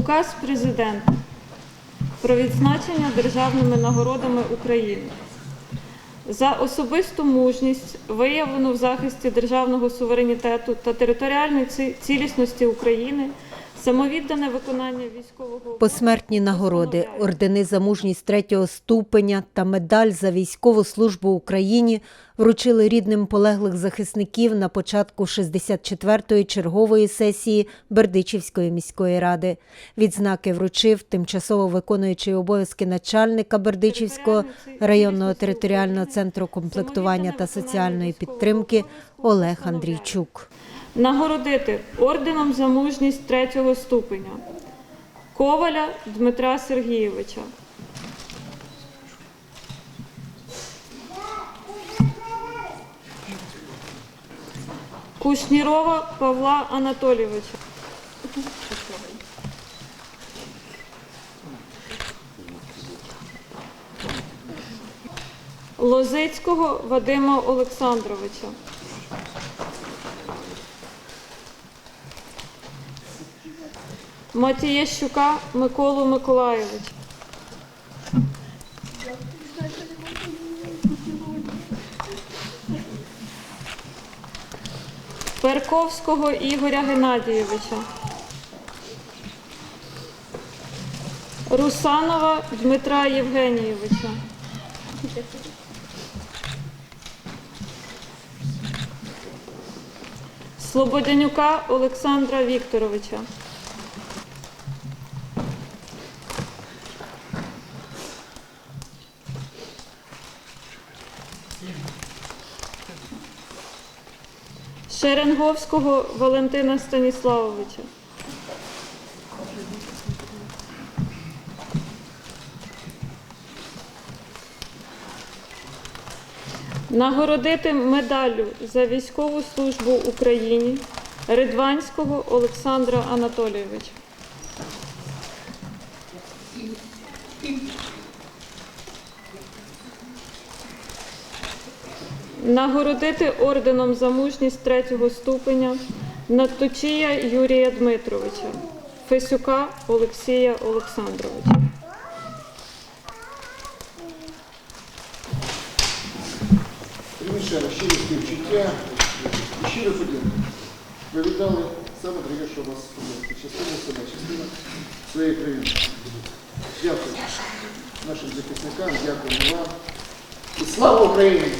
Указ президента про відзначення державними нагородами України. За особисту мужність, виявлену в захисті державного суверенітету та територіальної цілісності України, самовіддане виконання військового Посмертні нагороди, ордени за мужність третього ступеня та медаль за військову службу Україні вручили рідним полеглих захисників на початку 64-ї чергової сесії Бердичівської міської ради. Відзнаки вручив тимчасово виконуючий обов'язки начальника Бердичівського районного територіального центру комплектування та соціальної підтримки Олег Андрійчук. Нагородити орденом за мужність третього ступеня Коваля Дмитра Сергійовича. Кушнірова Павла Анатолійовича. Лозицького Вадима Олександровича. Матієщука Миколу Миколайовича. Перковського Ігоря Геннадійовича. Русанова Дмитра Євгенійовича. Слободянюка Олександра Вікторовича. Шеренговського Валентина Станіславовича. Нагородити медаллю за військову службу Україні Ридванського Олександра Анатолійовича. Нагородити орденом за мужність третього ступеня Наточія Юрія Дмитровича, Фесюка Олексія Олександровича. Приміщаю щирі співчуття і щиро подяку. Ви віддали саме дороге, що у вас частина себе, частина своєї країни. Дякую нашим захисникам, дякую вам. І слава Україні!